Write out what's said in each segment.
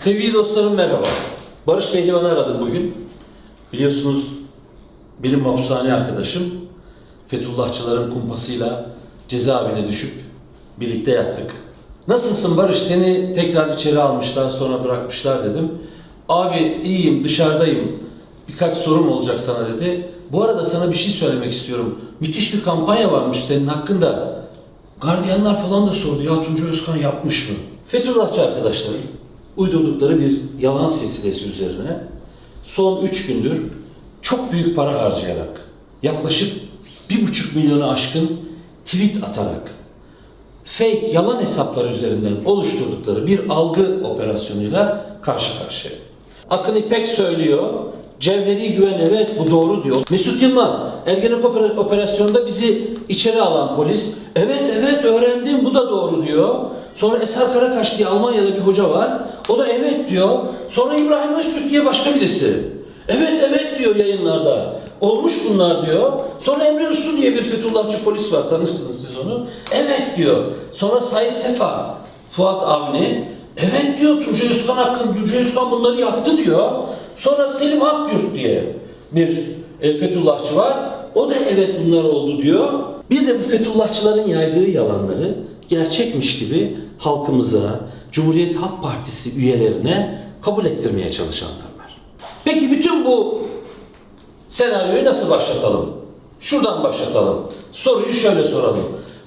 Sevgili dostlarım merhaba. Barış Pehlivan'ı aradım bugün. Biliyorsunuz benim mahpushane arkadaşım Fethullahçıların kumpasıyla cezaevine düşüp birlikte yattık. Nasılsın Barış? Seni tekrar içeri almışlar sonra bırakmışlar dedim. Abi iyiyim dışarıdayım. Birkaç sorum olacak sana dedi. Bu arada sana bir şey söylemek istiyorum. Müthiş bir kampanya varmış senin hakkında. Gardiyanlar falan da sordu ya Tuncay Özkan yapmış mı? Fethullahçı arkadaşlarım uydurdukları bir yalan silsilesi üzerine son 3 gündür çok büyük para harcayarak yaklaşık 1,5 milyonu aşkın tweet atarak fake yalan hesaplar üzerinden oluşturdukları bir algı operasyonuyla karşı karşıya. Akın İpek söylüyor. Cevheri Güven evet bu doğru diyor. Mesut Yılmaz Ergenekon oper- operasyonunda bizi içeri alan polis evet evet öğrendim bu da doğru diyor. Sonra Eser Karakaş diye Almanya'da bir hoca var. O da evet diyor. Sonra İbrahim Öztürk diye başka birisi. Evet evet diyor yayınlarda. Olmuş bunlar diyor. Sonra Emre Uslu diye bir Fethullahçı polis var. Tanırsınız siz onu. Evet diyor. Sonra Sayın Sefa, Fuat Avni. Evet diyor Tuncay Özkan hakkında. Tuncay Özkan bunları yaptı diyor. Sonra Selim Akyurt diye bir e, Fethullahçı var. O da evet bunlar oldu diyor. Bir de bu Fethullahçıların yaydığı yalanları gerçekmiş gibi halkımıza, Cumhuriyet Halk Partisi üyelerine kabul ettirmeye çalışanlar var. Peki bütün bu senaryoyu nasıl başlatalım? Şuradan başlatalım. Soruyu şöyle soralım.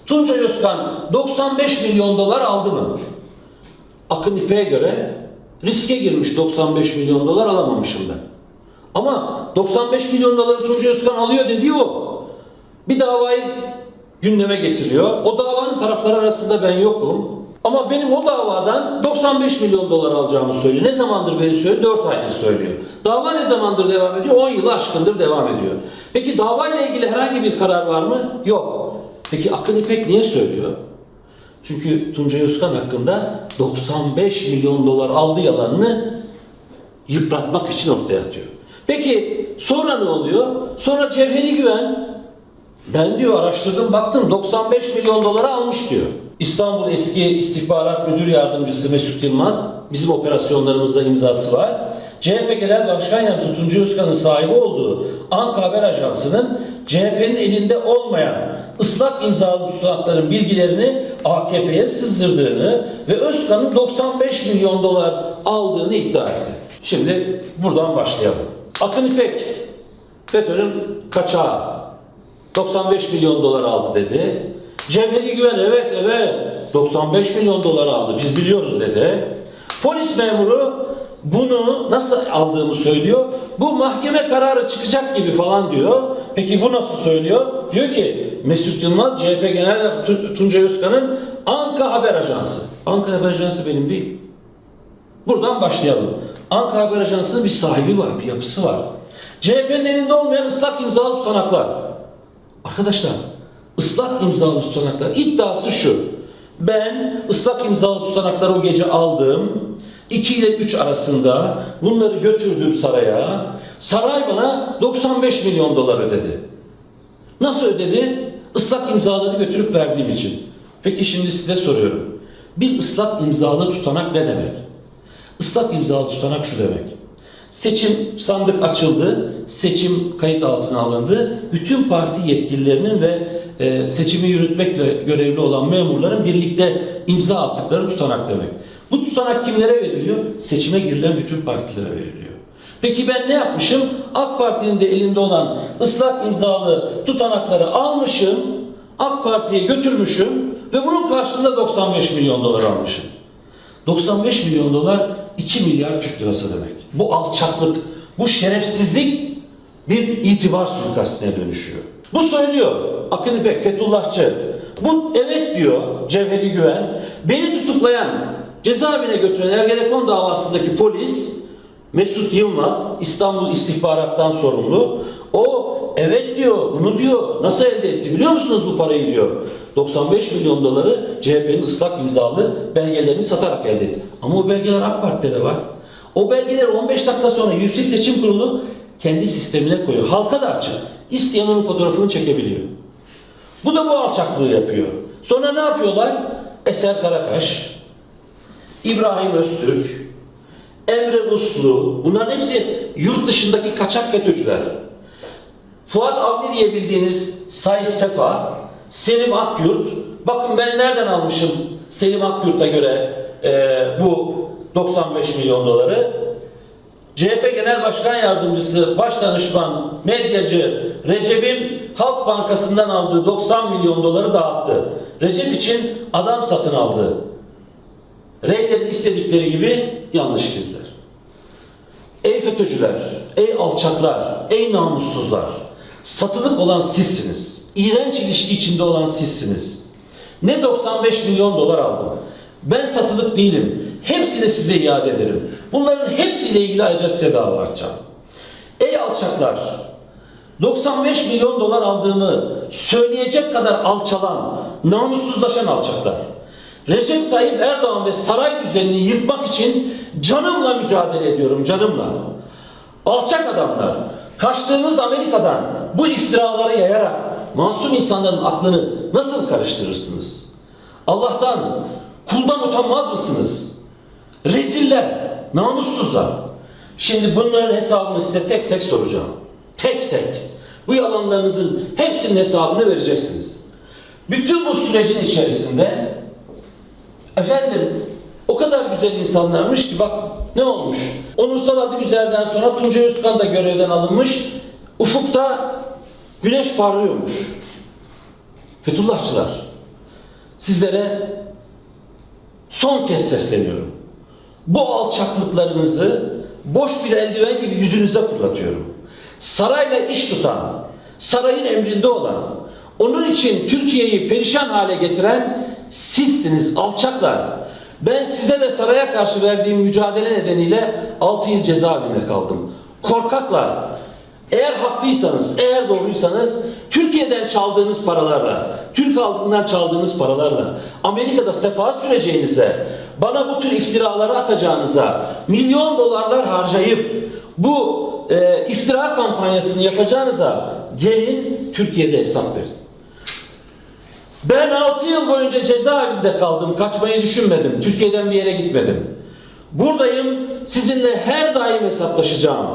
Tuncay Özkan 95 milyon dolar aldı mı? Akın İpek'e göre riske girmiş 95 milyon dolar alamamışım ben. Ama 95 milyon doları Tuncay Özkan alıyor dediği o. Bir davayı gündeme getiriyor. O davanın tarafları arasında ben yokum. Ama benim o davadan 95 milyon dolar alacağımı söylüyor. Ne zamandır beni söylüyor? 4 aydır söylüyor. Dava ne zamandır devam ediyor? 10 yılı aşkındır devam ediyor. Peki davayla ilgili herhangi bir karar var mı? Yok. Peki Akın İpek niye söylüyor? Çünkü Tuncay Özkan hakkında 95 milyon dolar aldı yalanını yıpratmak için ortaya atıyor. Peki sonra ne oluyor? Sonra Cevheri Güven ben diyor araştırdım baktım 95 milyon dolara almış diyor. İstanbul eski istihbarat müdür yardımcısı Mesut Yılmaz bizim operasyonlarımızda imzası var. CHP Genel Başkan Yardımcısı Tuncay Özkan'ın sahibi olduğu Anka Haber Ajansı'nın CHP'nin elinde olmayan ıslak imzalı tutanakların bilgilerini AKP'ye sızdırdığını ve Özkan'ın 95 milyon dolar aldığını iddia etti. Şimdi buradan başlayalım. Akın İpek, FETÖ'nün kaçağı. 95 milyon dolar aldı dedi. Cevheri Güven evet evet 95 milyon dolar aldı biz biliyoruz dedi. Polis memuru bunu nasıl aldığımı söylüyor. Bu mahkeme kararı çıkacak gibi falan diyor. Peki bu nasıl söylüyor? Diyor ki Mesut Yılmaz CHP Genel Tu- Tuncay Özkan'ın Anka Haber Ajansı. Anka Haber Ajansı benim değil. Buradan başlayalım. Anka Haber Ajansı'nın bir sahibi var, bir yapısı var. CHP'nin elinde olmayan ıslak imzalı tutanaklar. Arkadaşlar, ıslak imzalı tutanaklar iddiası şu. Ben ıslak imzalı tutanakları o gece aldım. 2 ile 3 arasında bunları götürdüm saraya. Saray bana 95 milyon dolar ödedi. Nasıl ödedi? Islak imzaları götürüp verdiğim için. Peki şimdi size soruyorum. Bir ıslak imzalı tutanak ne demek? Islak imzalı tutanak şu demek. Seçim sandık açıldı, seçim kayıt altına alındı. Bütün parti yetkililerinin ve e, seçimi yürütmekle görevli olan memurların birlikte imza attıkları tutanak demek. Bu tutanak kimlere veriliyor? Seçime girilen bütün partilere veriliyor. Peki ben ne yapmışım? AK Parti'nin de elinde olan ıslak imzalı tutanakları almışım, AK Parti'ye götürmüşüm ve bunun karşılığında 95 milyon dolar almışım. 95 milyon dolar 2 milyar Türk lirası demek. Bu alçaklık, bu şerefsizlik bir itibar suikastine dönüşüyor. Bu söylüyor Akın İpek, Fethullahçı. Bu evet diyor Cevheri Güven. Beni tutuklayan, cezaevine götüren Ergenekon davasındaki polis Mesut Yılmaz İstanbul İstihbarat'tan sorumlu. O evet diyor, bunu diyor. Nasıl elde etti biliyor musunuz bu parayı diyor. 95 milyon doları CHP'nin ıslak imzalı belgelerini satarak elde etti. Ama o belgeler AK Parti'de de var. O belgeler 15 dakika sonra Yüksek Seçim Kurulu kendi sistemine koyuyor. Halka da açık. İsteyen onun fotoğrafını çekebiliyor. Bu da bu alçaklığı yapıyor. Sonra ne yapıyorlar? Eser Karakaş, İbrahim Öztürk, Emre Uslu, bunların hepsi yurt dışındaki kaçak FETÖ'cüler. Fuat Avni diye bildiğiniz Sayın Sefa, Selim Akyurt, bakın ben nereden almışım Selim Akyurt'a göre e, bu 95 milyon doları? CHP Genel Başkan Yardımcısı, Başdanışman, medyacı Recep'in Halk Bankası'ndan aldığı 90 milyon doları dağıttı. Recep için adam satın aldı. Reylerin istedikleri gibi yanlış girdiler. Ey FETÖ'cüler, ey alçaklar, ey namussuzlar. Satılık olan sizsiniz. İğrenç ilişki içinde olan sizsiniz. Ne 95 milyon dolar aldım. Ben satılık değilim. Hepsini size iade ederim. Bunların hepsiyle ilgili ayrıca size dava açacağım. Ey alçaklar, 95 milyon dolar aldığımı söyleyecek kadar alçalan, namussuzlaşan alçaklar. Recep Tayyip Erdoğan ve saray düzenini yıkmak için canımla mücadele ediyorum, canımla. Alçak adamlar, kaçtığınız Amerika'dan bu iftiraları yayarak masum insanların aklını nasıl karıştırırsınız? Allah'tan, kuldan utanmaz mısınız? Reziller, namussuzlar. Şimdi bunların hesabını size tek tek soracağım. Tek tek. Bu yalanlarınızın hepsinin hesabını vereceksiniz. Bütün bu sürecin içerisinde efendim o kadar güzel insanlarmış ki bak ne olmuş? Onursal adı güzelden sonra Tuncay Özkan da görevden alınmış. Ufukta güneş parlıyormuş. Fethullahçılar sizlere son kez sesleniyorum. Bu alçaklıklarınızı boş bir eldiven gibi yüzünüze fırlatıyorum. Sarayla iş tutan, sarayın emrinde olan, onun için Türkiye'yi perişan hale getiren sizsiniz alçaklar. Ben size ve saraya karşı verdiğim mücadele nedeniyle 6 yıl cezaevinde kaldım. Korkaklar. Eğer haklıysanız, eğer doğruysanız Türkiye'den çaldığınız paralarla, Türk halkından çaldığınız paralarla Amerika'da sefa süreceğinize, bana bu tür iftiraları atacağınıza, milyon dolarlar harcayıp bu e, iftira kampanyasını yapacağınıza gelin Türkiye'de hesap verin. Ben 6 yıl boyunca cezaevinde kaldım. Kaçmayı düşünmedim. Türkiye'den bir yere gitmedim. Buradayım. Sizinle her daim hesaplaşacağım.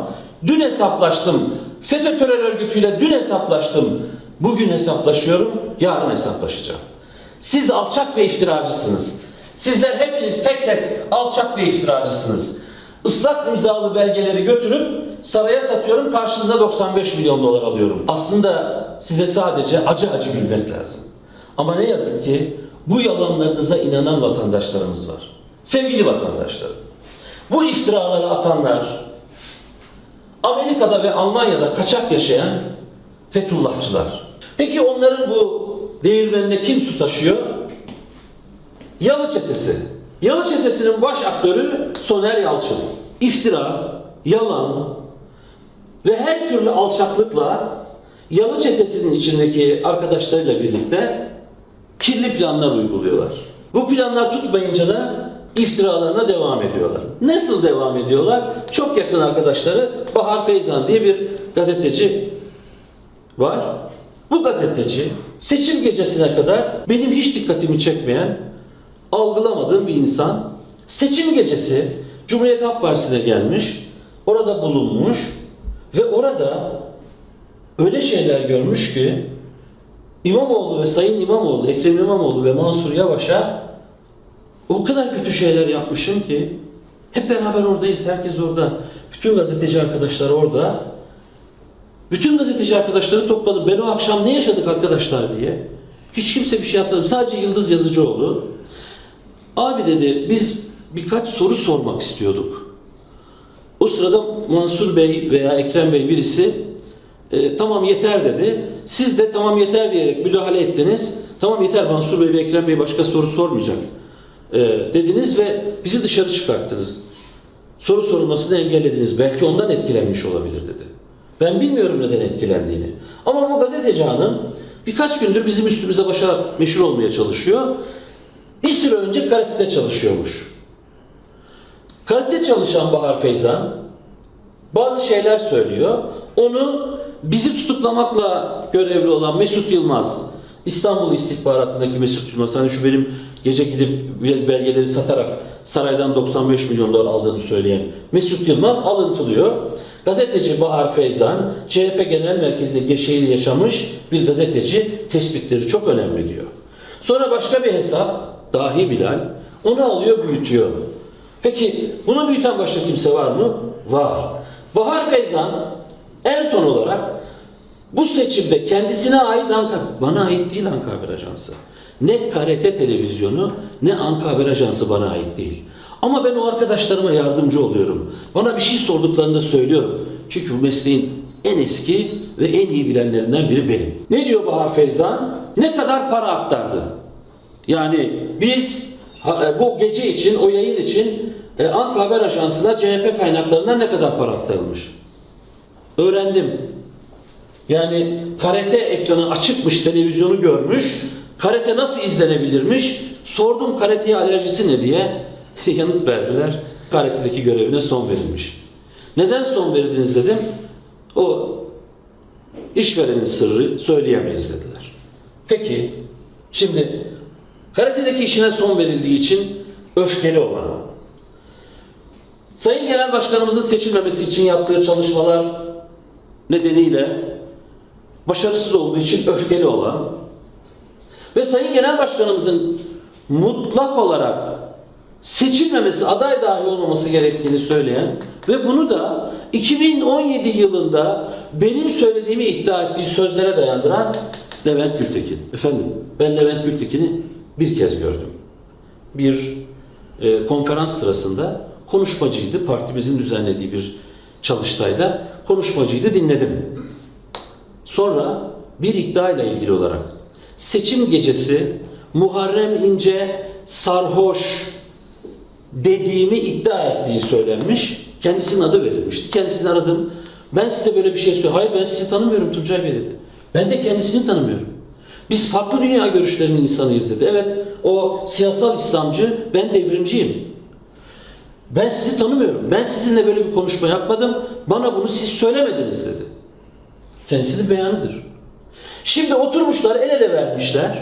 Dün hesaplaştım. FETÖ terör örgütüyle dün hesaplaştım. Bugün hesaplaşıyorum. Yarın hesaplaşacağım. Siz alçak ve iftiracısınız. Sizler hepiniz tek tek alçak ve iftiracısınız. Islak imzalı belgeleri götürüp saraya satıyorum. Karşılığında 95 milyon dolar alıyorum. Aslında size sadece acı acı gülmek lazım. Ama ne yazık ki bu yalanlarınıza inanan vatandaşlarımız var. Sevgili vatandaşlarım, bu iftiraları atanlar Amerika'da ve Almanya'da kaçak yaşayan Fethullahçılar. Peki onların bu değirmenine kim su taşıyor? Yalı çetesi. Yalı çetesinin baş aktörü Soner Yalçın. İftira, yalan ve her türlü alçaklıkla Yalı çetesinin içindeki arkadaşlarıyla birlikte kirli planlar uyguluyorlar. Bu planlar tutmayınca da iftiralarına devam ediyorlar. Nasıl devam ediyorlar? Çok yakın arkadaşları Bahar Feyzan diye bir gazeteci var. Bu gazeteci seçim gecesine kadar benim hiç dikkatimi çekmeyen, algılamadığım bir insan. Seçim gecesi Cumhuriyet Halk Partisi'ne gelmiş, orada bulunmuş ve orada öyle şeyler görmüş ki İmamoğlu ve Sayın İmamoğlu, Ekrem İmamoğlu ve Mansur Yavaş'a o kadar kötü şeyler yapmışım ki hep beraber oradayız, herkes orada. Bütün gazeteci arkadaşlar orada. Bütün gazeteci arkadaşları topladım. Ben o akşam ne yaşadık arkadaşlar diye. Hiç kimse bir şey hatırlamıyor. Sadece Yıldız Yazıcıoğlu. Abi dedi biz birkaç soru sormak istiyorduk. O sırada Mansur Bey veya Ekrem Bey birisi e, tamam yeter dedi. Siz de tamam yeter diyerek müdahale ettiniz. Tamam yeter Mansur Bey ve Ekrem Bey başka soru sormayacak e, dediniz ve bizi dışarı çıkarttınız. Soru sorulmasını engellediniz. Belki ondan etkilenmiş olabilir dedi. Ben bilmiyorum neden etkilendiğini. Ama bu gazeteci hanım birkaç gündür bizim üstümüze başa meşhur olmaya çalışıyor. Bir süre önce karatede çalışıyormuş. Karate çalışan Bahar Feyzan bazı şeyler söylüyor. Onu bizi tutuklamakla görevli olan Mesut Yılmaz, İstanbul istihbaratındaki Mesut Yılmaz, hani şu benim gece gidip belgeleri satarak saraydan 95 milyon dolar aldığını söyleyen Mesut Yılmaz alıntılıyor. Gazeteci Bahar Feyzan, CHP Genel Merkezi'nde Geşehir'de yaşamış bir gazeteci tespitleri çok önemli diyor. Sonra başka bir hesap, Dahi Bilal, onu alıyor büyütüyor. Peki bunu büyüten başka kimse var mı? Var. Bahar Feyzan en son olarak bu seçimde kendisine ait Anka, bana ait değil Anka Haber Ajansı. Ne KRT televizyonu ne Anka Haber Ajansı bana ait değil. Ama ben o arkadaşlarıma yardımcı oluyorum. Bana bir şey sorduklarında söylüyorum. Çünkü bu mesleğin en eski ve en iyi bilenlerinden biri benim. Ne diyor Bahar Feyzan? Ne kadar para aktardı? Yani biz e, bu gece için, o yayın için e, Anka Haber Ajansı'na CHP kaynaklarından ne kadar para aktarılmış? Öğrendim. Yani karate ekranı açıkmış, televizyonu görmüş. Karate nasıl izlenebilirmiş? Sordum karateye alerjisi ne diye. Yanıt verdiler. Karate'deki görevine son verilmiş. Neden son verdiniz dedim. O işverenin sırrı söyleyemeyiz dediler. Peki, şimdi karate'deki işine son verildiği için öfkeli olan, Sayın Genel Başkanımızın seçilmemesi için yaptığı çalışmalar nedeniyle başarısız olduğu için öfkeli olan ve Sayın Genel Başkanımızın mutlak olarak seçilmemesi, aday dahi olmaması gerektiğini söyleyen ve bunu da 2017 yılında benim söylediğimi iddia ettiği sözlere dayandıran Levent Gültekin. Efendim ben Levent Gültekin'i bir kez gördüm. Bir e, konferans sırasında konuşmacıydı. Partimizin düzenlediği bir çalıştayda konuşmacıydı dinledim. Sonra bir iddia ile ilgili olarak seçim gecesi Muharrem İnce sarhoş dediğimi iddia ettiği söylenmiş. Kendisinin adı verilmişti. Kendisini aradım. Ben size böyle bir şey söylüyorum. Hayır ben sizi tanımıyorum Tuncay Bey dedi. Ben de kendisini tanımıyorum. Biz farklı dünya görüşlerinin insanıyız dedi. Evet o siyasal İslamcı ben devrimciyim. Ben sizi tanımıyorum. Ben sizinle böyle bir konuşma yapmadım. Bana bunu siz söylemediniz dedi. Kendisinin beyanıdır. Şimdi oturmuşlar el ele vermişler.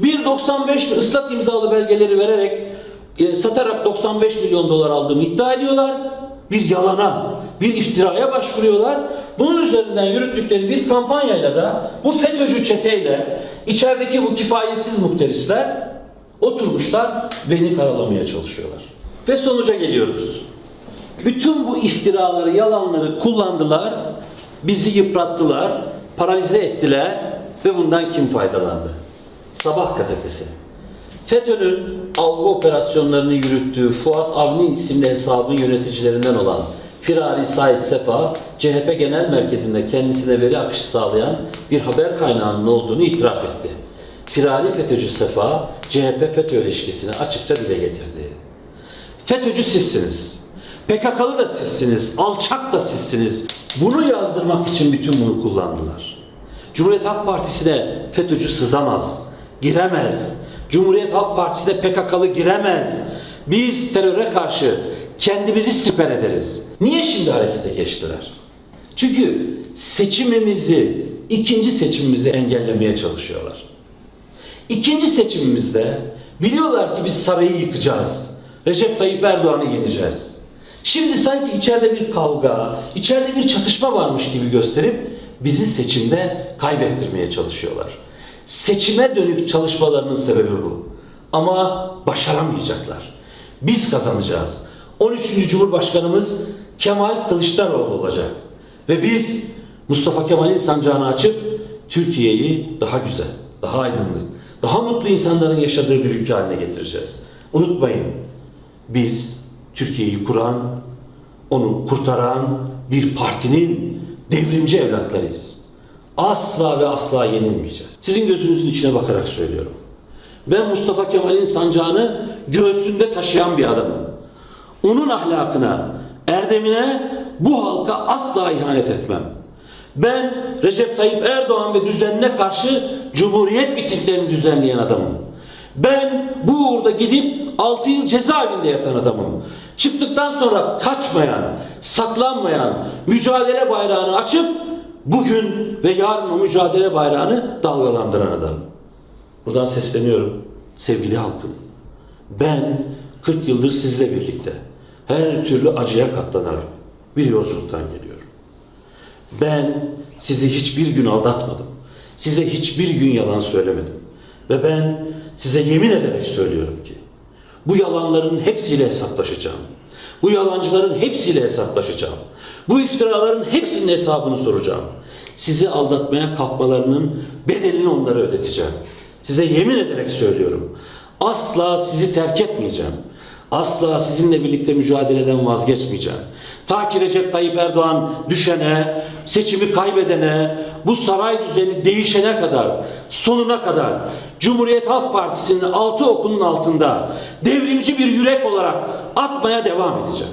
1.95 ıslak imzalı belgeleri vererek e, satarak 95 milyon dolar aldığını iddia ediyorlar. Bir yalana, bir iftiraya başvuruyorlar. Bunun üzerinden yürüttükleri bir kampanyayla da bu FETÖ'cü çeteyle içerideki bu kifayetsiz muhterisler oturmuşlar beni karalamaya çalışıyorlar. Ve sonuca geliyoruz. Bütün bu iftiraları, yalanları kullandılar, bizi yıprattılar, paralize ettiler ve bundan kim faydalandı? Sabah gazetesi. FETÖ'nün algı operasyonlarını yürüttüğü Fuat Avni isimli hesabın yöneticilerinden olan Firari Said Sefa, CHP Genel Merkezi'nde kendisine veri akışı sağlayan bir haber kaynağının olduğunu itiraf etti. Firari FETÖ'cü Sefa, CHP FETÖ ilişkisini açıkça dile getirdi. FETÖ'cü sizsiniz. PKK'lı da sizsiniz. Alçak da sizsiniz. Bunu yazdırmak için bütün bunu kullandılar. Cumhuriyet Halk Partisi'ne FETÖ'cü sızamaz. Giremez. Cumhuriyet Halk Partisi'ne PKK'lı giremez. Biz teröre karşı kendimizi siper ederiz. Niye şimdi harekete geçtiler? Çünkü seçimimizi, ikinci seçimimizi engellemeye çalışıyorlar. İkinci seçimimizde biliyorlar ki biz sarayı yıkacağız. Recep Tayyip Erdoğan'ı yeneceğiz. Şimdi sanki içeride bir kavga, içeride bir çatışma varmış gibi gösterip bizi seçimde kaybettirmeye çalışıyorlar. Seçime dönük çalışmalarının sebebi bu. Ama başaramayacaklar. Biz kazanacağız. 13. Cumhurbaşkanımız Kemal Kılıçdaroğlu olacak. Ve biz Mustafa Kemal'in sancağını açıp Türkiye'yi daha güzel, daha aydınlık, daha mutlu insanların yaşadığı bir ülke haline getireceğiz. Unutmayın, biz Türkiye'yi kuran, onu kurtaran bir partinin devrimci evlatlarıyız. Asla ve asla yenilmeyeceğiz. Sizin gözünüzün içine bakarak söylüyorum. Ben Mustafa Kemal'in sancağını göğsünde taşıyan bir adamım. Onun ahlakına, erdemine bu halka asla ihanet etmem. Ben Recep Tayyip Erdoğan ve düzenine karşı Cumhuriyet mitinglerini düzenleyen adamım. Ben bu uğurda gidip 6 yıl cezaevinde yatan adamım. Çıktıktan sonra kaçmayan, saklanmayan, mücadele bayrağını açıp bugün ve yarın o mücadele bayrağını dalgalandıran adam. Buradan sesleniyorum. sevgili halkım, ben 40 yıldır sizle birlikte her türlü acıya katlanarak bir yolculuktan geliyorum. Ben sizi hiçbir gün aldatmadım. Size hiçbir gün yalan söylemedim. Ve ben size yemin ederek söylüyorum ki bu yalanların hepsiyle hesaplaşacağım. Bu yalancıların hepsiyle hesaplaşacağım. Bu iftiraların hepsinin hesabını soracağım. Sizi aldatmaya kalkmalarının bedelini onlara ödeteceğim. Size yemin ederek söylüyorum. Asla sizi terk etmeyeceğim. Asla sizinle birlikte mücadeleden vazgeçmeyeceğim. Ta ki Recep Tayyip Erdoğan düşene, seçimi kaybedene, bu saray düzeni değişene kadar, sonuna kadar Cumhuriyet Halk Partisi'nin altı okunun altında devrimci bir yürek olarak atmaya devam edeceğim.